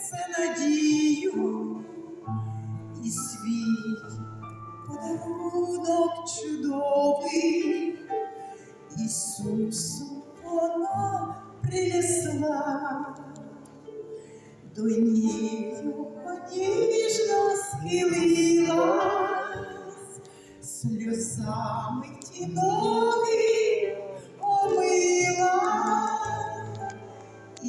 серце надію и свій подарунок чудовий Иисусу вона принесла до ніг нежно ніжно схилилась сльозами ті ноги омила. І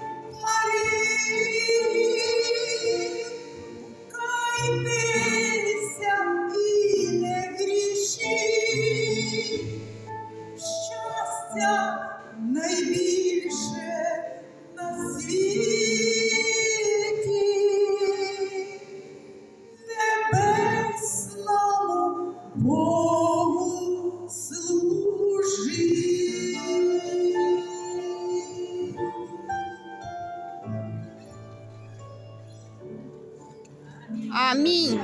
серця найбільше на світі. Тебе Богу служи. Амінь.